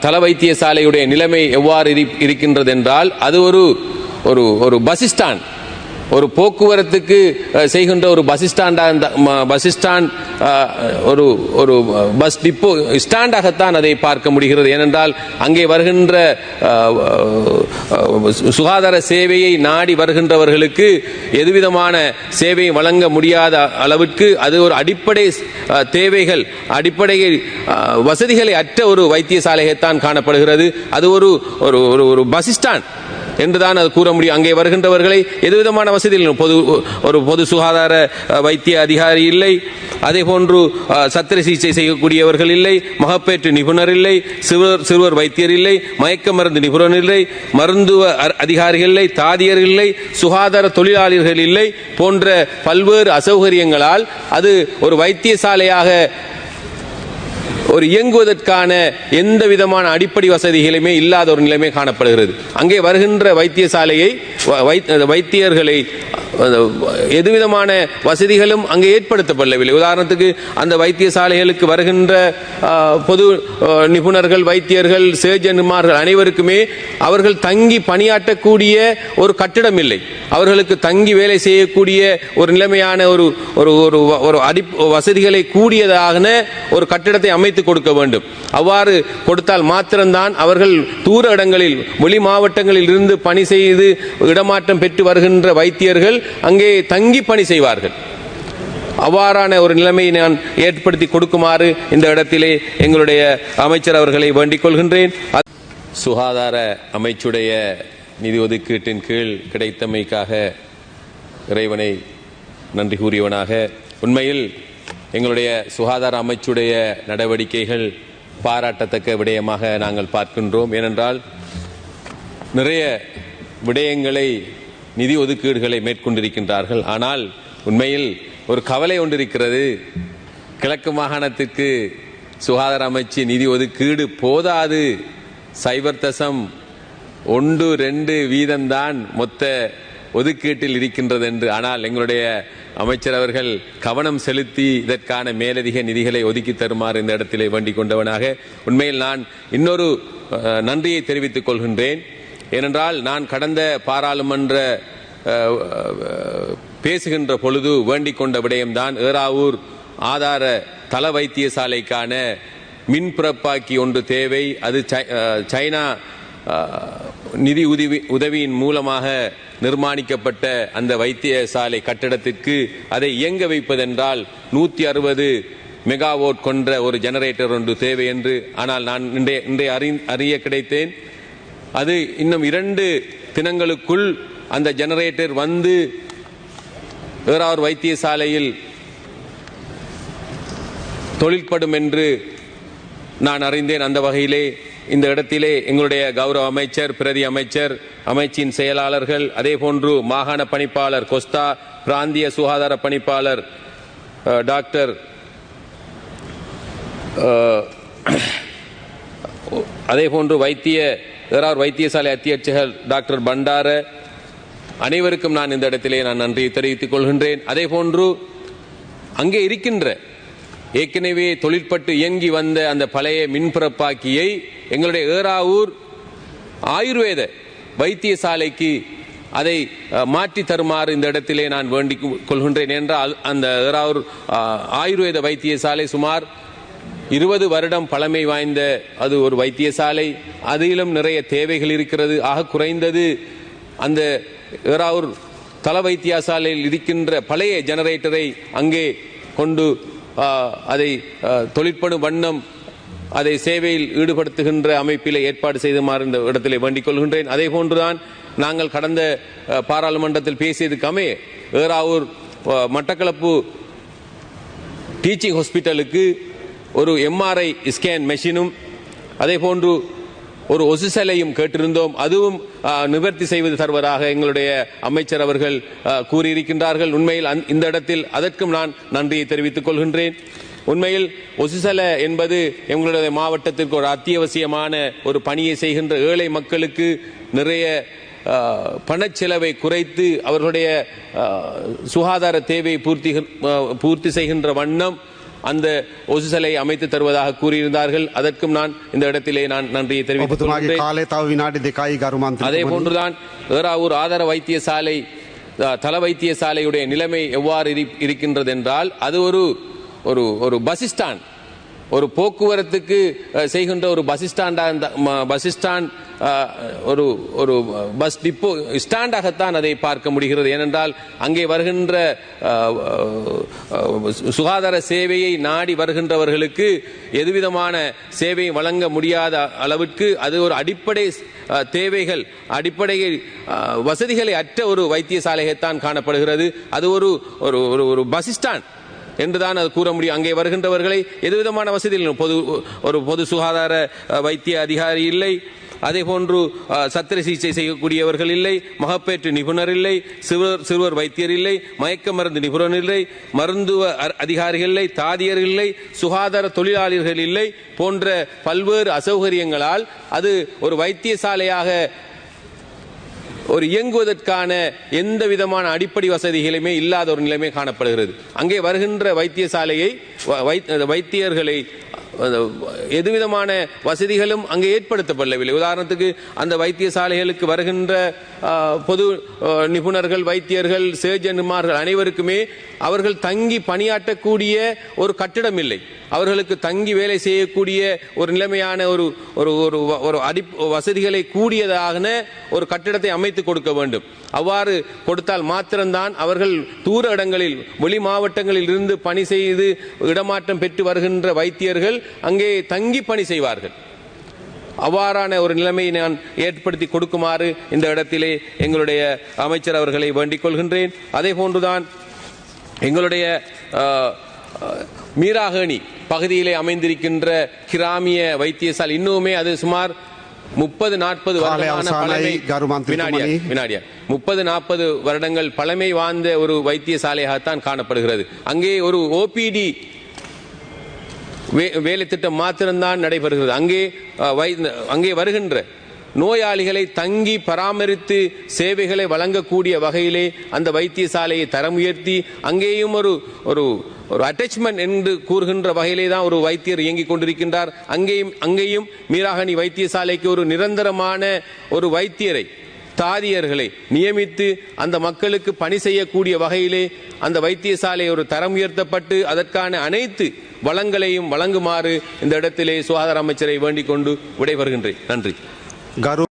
தல வைத்தியசாலையுடைய நிலைமை எவ்வாறு இருக்கின்றது என்றால் அது ஒரு ஒரு ஒரு பஸ் ஸ்டாண்ட் ஒரு போக்குவரத்துக்கு செய்கின்ற ஒரு பஸ் ஸ்டாண்டாக இருந்த பஸ் ஸ்டாண்ட் ஒரு ஒரு பஸ் டிப்போ ஸ்டாண்டாகத்தான் அதை பார்க்க முடிகிறது. ஏனென்றால் அங்கே வருகின்ற சுகாதார சேவையை நாடி வருகின்றவர்களுக்கு எதுவிதமான சேவையை வழங்க முடியாத அளவிற்கு அது ஒரு அடிப்படை தேவைகள் அடிப்படை வசதிகளை அற்ற ஒரு வைத்தியசாலையைத்தான் காணப்படுகிறது. அது ஒரு ஒரு ஒரு- ஒரு பஸ் ஸ்டாண்ட் என்றுதான் அது கூற முடியும். அங்கே வருகின்றவர்களை எதுவிதமான வசதிகள் பொது ஒரு பொது சுகாதார வைத்திய அதிகாரி இல்லை. அதே போன்று சத்திர சிகிச்சை செய்யக்கூடியவர்கள் இல்லை. மகப்பேற்று நிபுணர் இல்லை. சிறுவர் சிறுவர் வைத்தியர் இல்லை. மயக்க மருந்து நிபுணர் இல்லை. மருத்துவ அதிகாரிகள் இல்லை. தாதியர் இல்லை. சுகாதார தொழிலாளர்கள் இல்லை. போன்ற பல்வேறு அசௌகரியங்களால் அது ஒரு வைத்தியசாலையாக ஒரு இயங்குவதற்கான எந்த விதமான அடிப்படை வசதிகளுமே இல்லாத ஒரு நிலைமை காணப்படுகிறது. அங்கே வருகின்ற வைத்தியசாலையை வைத்தியர்களை எதுவிதமான வசதிகளும் அங்கே ஏற்படுத்தப்படவில்லை. உதாரணத்துக்கு அந்த வைத்தியசாலைகளுக்கு வருகின்ற பொது நிபுணர்கள் வைத்தியர்கள் சேஜன்மார்கள் அனைவருக்குமே அவர்கள் தங்கி பணியாற்றக்கூடிய ஒரு கட்டிடம் இல்லை. அவர்களுக்கு தங்கி வேலை செய்யக்கூடிய ஒரு நிலைமையான ஒரு ஒரு ஒரு ஒரு அடி வசதிகளை கூடியதாக ஒரு கட்டிடத்தை அமைத்து கொடுக்க வேண்டும். அவ்வாறு கொடுத்தால் மாத்திரம்தான் அவர்கள் தூர இடங்களில் வெளி மாவட்டங்களில் இருந்து பணி செய்து இடமாற்றம் பெற்று வருகின்ற வைத்தியர்கள் அங்கே தங்கி பணி செய்வார்கள். அவ்வாறான ஒரு நிலைமையை நான் ஏற்படுத்தி கொடுக்குமாறு இந்த இடத்திலே எங்களுடைய அமைச்சர் அவர்களை வேண்டிக் கொள்கின்றேன். சுகாதார அமைச்சுடைய நிதி ஒதுக்கீட்டின் கீழ் கிடைத்தமைக்காக இறைவனை நன்றி கூறியவனாக உண்மையில் எங்களுடைய சுகாதார அமைச்சுடைய நடவடிக்கைகள் பாராட்டத்தக்க விடயமாக நாங்கள் பார்க்கின்றோம். ஏனென்றால் நிறைய விடயங்களை நிதி ஒதுக்கீடுகளை மேற்கொண்டிருக்கின்றார்கள். ஆனால் உண்மையில் ஒரு கவலை ஒன்றிருக்கிறது. கிழக்கு மாகாணத்திற்கு சுகாதார அமைச்சு நிதி ஒதுக்கீடு போதாது. சைபர் தசம் ஒன்று ரெண்டு வீதம்தான் மொத்த ஒதுக்கீட்டில் இருக்கின்றது என்று ஆனால் எங்களுடைய அமைச்சர் அவர்கள் கவனம் செலுத்தி இதற்கான மேலதிக நிதிகளை ஒதுக்கி தருமாறு இந்த இடத்திலே வேண்டிக் கொண்டவனாக. உண்மையில் நான் இன்னொரு நன்றியை தெரிவித்துக் கொள்கின்றேன். ஏனென்றால் நான் கடந்த பாராளுமன்ற பேசுகின்ற பொழுது வேண்டிக் கொண்ட விடயம்தான் ஏறாவூர் ஆதார தல வைத்தியசாலைக்கான மின் பிறப்பாக்கி ஒன்று தேவை. அது சை- சைனா நிதி உதவி உதவியின் மூலமாக நிர்மாணிக்கப்பட்ட அந்த வைத்தியசாலை கட்டடத்திற்கு அதை இயங்க வைப்பதென்றால் நூற்றி அறுபது மெகாவோட் கொண்ட ஒரு ஜெனரேட்டர் ஒன்று தேவை என்று ஆனால் நான் இன்றைய இன்றைய அறி- அறிய கிடைத்தேன். அது இன்னும் இரண்டு தினங்களுக்குள் அந்த ஜெனரேட்டர் வந்து ஏறாவூர் வைத்தியசாலையில் தொழில்படும் என்று நான் அறிந்தேன். அந்த வகையிலே இந்த இடத்திலே எங்களுடைய கௌரவ அமைச்சர் பிரதி அமைச்சர் அமைச்சின் செயலாளர்கள் அதே போன்று மாகாண பணிப்பாளர் கொஸ்தா பிராந்திய சுகாதார பணிப்பாளர் டாக்டர் அதே போன்று வைத்திய ஏறார் வைத்தியசாலை அத்தியட்சகர் டாக்டர் பண்டார. அனைவருக்கும் நான் இந்த இடத்திலே நான் நன்றியை தெரிவித்துக் கொள்கின்றேன். அதே போன்று அங்கே இருக்கின்ற ஏற்கனவே தொழிற்பட்டு இயங்கி வந்த அந்த பழைய மின்புறப்பாக்கியை எங்களுடைய ஏறாவூர் ஆயுர்வேத வைத்தியசாலைக்கு அதை மாற்றி தருமாறு இந்த இடத்திலே நான் வேண்டிக் கொள்கின்றேன் என்றால் அந்த ஏறாவூர் ஆயுர்வேத வைத்தியசாலை சுமார் இருபது வருடம் பழமை வாய்ந்த அது ஒரு வைத்தியசாலை. அதிலும் நிறைய தேவைகள் இருக்கிறது. ஆக குறைந்தது அந்த ஏறாவூர் தல வைத்தியசாலையில் இருக்கின்ற பழைய ஜெனரேட்டரை அங்கே கொண்டு அதை தொழிற்படும் வண்ணம் அதை சேவையில் ஈடுபடுத்துகின்ற அமைப்பிலே ஏற்பாடு செய்துமாறு இந்த இடத்திலே வேண்டிக் கொள்கின்றேன். அதே போன்றுதான் நாங்கள் கடந்த பாராளுமன்றத்தில் பேசியதுக்கமே ஏறாவூர் மட்டக்களப்பு டீச்சிங் ஹாஸ்பிட்டலுக்கு ஒரு எம்ஆர்ஐ ஸ்கேன் மெஷினும் அதே போன்று ஒரு ஒசிசலையும் கேட்டிருந்தோம். அதுவும் நிவர்த்தி செய்வது தருவதாக எங்களுடைய அமைச்சர் அவர்கள் கூறியிருக்கின்றார்கள். உண்மையில் இந்த இடத்தில் அதற்கும் நான் நன்றியை தெரிவித்துக் கொள்கின்றேன். உண்மையில் ஒசிசல என்பது எங்களுடைய மாவட்டத்திற்கு ஒரு அத்தியாவசியமான ஒரு பணியை செய்கின்ற ஏழை மக்களுக்கு நிறைய பணச்செலவை குறைத்து அவர்களுடைய சுகாதார தேவையை பூர்த்தி பூர்த்தி செய்கின்ற வண்ணம் அந்த ஒசு சிலை அமைத்து தருவதாக கூறியிருந்தார்கள். அதற்கும் நான் இந்த இடத்திலே நான் நன்றியை தெரிவித்துக் அதே போன்றுதான் ஏறாவூர் ஆதார வைத்தியசாலை தல வைத்தியசாலையுடைய நிலைமை எவ்வாறு இருக்கின்றது என்றால் அது ஒரு ஒரு ஒரு பசிஸ்டான் ஒரு போக்குவரத்துக்கு செய்கின்ற ஒரு பசிஸ்டாண்டா பசிஸ்டாண்ட் ஒரு ஒரு பஸ் டிப்போ ஸ்டாண்டாகத்தான் அதை பார்க்க முடிகிறது. ஏனென்றால் அங்கே வருகின்ற சுகாதார சேவையை நாடி வருகின்றவர்களுக்கு எதுவிதமான சேவையை வழங்க முடியாத அளவிற்கு அது ஒரு அடிப்படை தேவைகள் அடிப்படை வசதிகளை அற்ற ஒரு வைத்தியசாலையைத்தான் காணப்படுகிறது. அது ஒரு ஒரு ஒரு ஒரு பஸ் ஸ்டாண்ட் என்றுதான் அது கூற முடியும். அங்கே வருகின்றவர்களை எதுவிதமான வசதிகள் பொது ஒரு பொது சுகாதார வைத்திய அதிகாரி இல்லை. அதே போன்று சத்திர சிகிச்சை செய்யக்கூடியவர்கள் இல்லை மகப்பேற்று நிபுணர் இல்லை சிறுவர் சிறுவர் வைத்தியர் இல்லை மயக்க மருந்து நிபுணர் இல்லை மருத்துவ அதிகாரிகள் இல்லை தாதியர் இல்லை சுகாதார தொழிலாளர்கள் இல்லை போன்ற பல்வேறு அசௌகரியங்களால் அது ஒரு வைத்தியசாலையாக ஒரு இயங்குவதற்கான எந்த விதமான அடிப்படை வசதிகளுமே இல்லாத ஒரு நிலைமை காணப்படுகிறது. அங்கே வருகின்ற வைத்தியசாலையை வ- வைத்தியர்களை எதுவிதமான வசதிகளும் அங்கே ஏற்படுத்தப்படவில்லை. உதாரணத்துக்கு அந்த வைத்தியசாலைகளுக்கு வருகின்ற பொது நிபுணர்கள் வைத்தியர்கள் சேஜன்மார்கள் அனைவருக்குமே அவர்கள் தங்கி பணியாற்றக்கூடிய ஒரு கட்டிடம் இல்லை. அவர்களுக்கு தங்கி வேலை செய்யக்கூடிய ஒரு நிலைமையான ஒரு ஒரு ஒரு ஒரு அடி வசதிகளை கூடியதாக ஒரு கட்டிடத்தை அமைத்து கொடுக்க வேண்டும். அவ்வாறு கொடுத்தால் மாத்திரம்தான் அவர்கள் தூர இடங்களில் வெளி மாவட்டங்களில் இருந்து பணி செய்து இடமாற்றம் பெற்று வருகின்ற வைத்தியர்கள் அங்கே தங்கி பணி செய்வார்கள். அவ்வாறான ஒரு நிலைமையை நான் ஏற்படுத்தி கொடுக்குமாறு இந்த இடத்திலே எங்களுடைய அமைச்சர் அவர்களை வேண்டிக் கொள்கின்றேன். அதே போன்றுதான் எங்களுடைய மீராகணி பகுதியிலே அமைந்திருக்கின்ற கிராமிய வைத்தியசாலை இன்னுமே அது சுமார் முப்பது நாற்பது. வினாடியா முப்பது நாற்பது வருடங்கள் பழமை வாய்ந்த ஒரு வைத்தியசாலையாகத்தான் காணப்படுகிறது. அங்கே ஒரு ஓபிடி வே- வேலை திட்டம் மாத்திரம்தான் நடைபெறுகிறது. அங்கே வை- அங்கே வருகின்ற நோயாளிகளை தங்கி பராமரித்து சேவைகளை வழங்கக்கூடிய வகையிலே அந்த வைத்தியசாலையை தரம் உயர்த்தி அங்கேயும் ஒரு ஒரு ஒரு அட்டாச்மெண்ட் என்று கூறுகின்ற வகையிலே தான் ஒரு வைத்தியர் இயங்கிக் கொண்டிருக்கின்றார். அங்கேயும் அங்கேயும் மீராகணி வைத்தியசாலைக்கு ஒரு நிரந்தரமான ஒரு வைத்தியரை தாதியர்களை நியமித்து அந்த மக்களுக்கு பணி செய்யக்கூடிய வகையிலே அந்த வைத்தியசாலை ஒரு தரம் உயர்த்தப்பட்டு அதற்கான அனைத்து வளங்களையும் வழங்குமாறு இந்த இடத்திலே சுகாதார அமைச்சரை வேண்டிக் கொண்டு விடைபெறுகின்றேன். நன்றி.